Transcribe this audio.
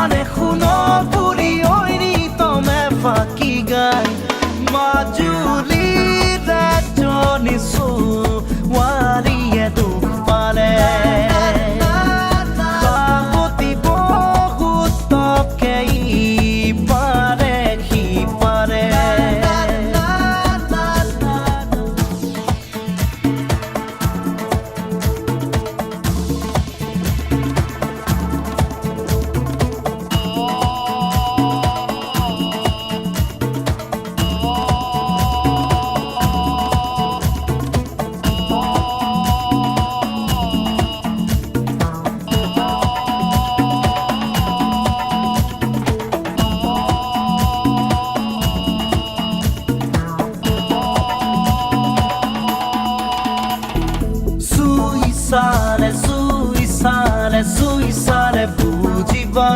Пане. সুইসারে সুইসারে বুঝিবা